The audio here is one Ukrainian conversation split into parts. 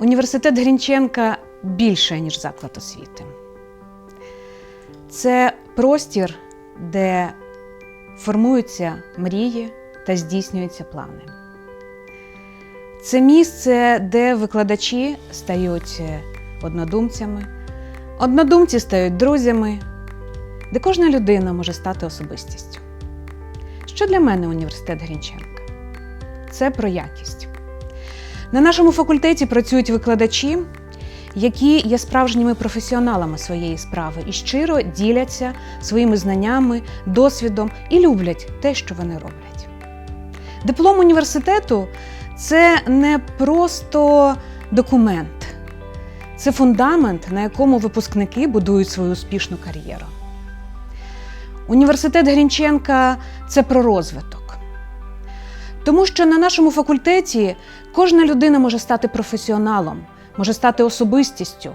Університет Грінченка більше, ніж заклад освіти. Це простір, де формуються мрії та здійснюються плани. Це місце, де викладачі стають е, однодумцями, однодумці стають друзями, де кожна людина може стати особистістю. Що для мене університет Грінченка? Це про якість. На нашому факультеті працюють викладачі, які є справжніми професіоналами своєї справи і щиро діляться своїми знаннями, досвідом і люблять те, що вони роблять. Диплом університету це не просто документ, це фундамент, на якому випускники будують свою успішну кар'єру. Університет Грінченка це про розвиток. Тому що на нашому факультеті кожна людина може стати професіоналом, може стати особистістю,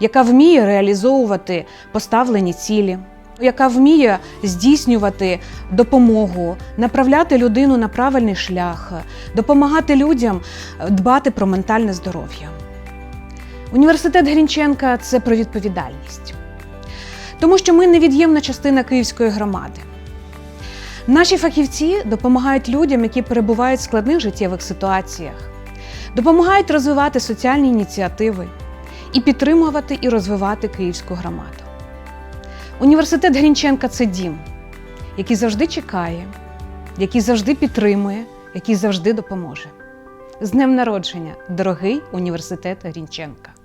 яка вміє реалізовувати поставлені цілі, яка вміє здійснювати допомогу, направляти людину на правильний шлях, допомагати людям дбати про ментальне здоров'я. Університет Грінченка це про відповідальність, тому що ми невід'ємна частина Київської громади. Наші фахівці допомагають людям, які перебувають в складних життєвих ситуаціях, допомагають розвивати соціальні ініціативи і підтримувати і розвивати київську громаду. Університет Грінченка це дім, який завжди чекає, який завжди підтримує, який завжди допоможе. З днем народження, дорогий університет Грінченка!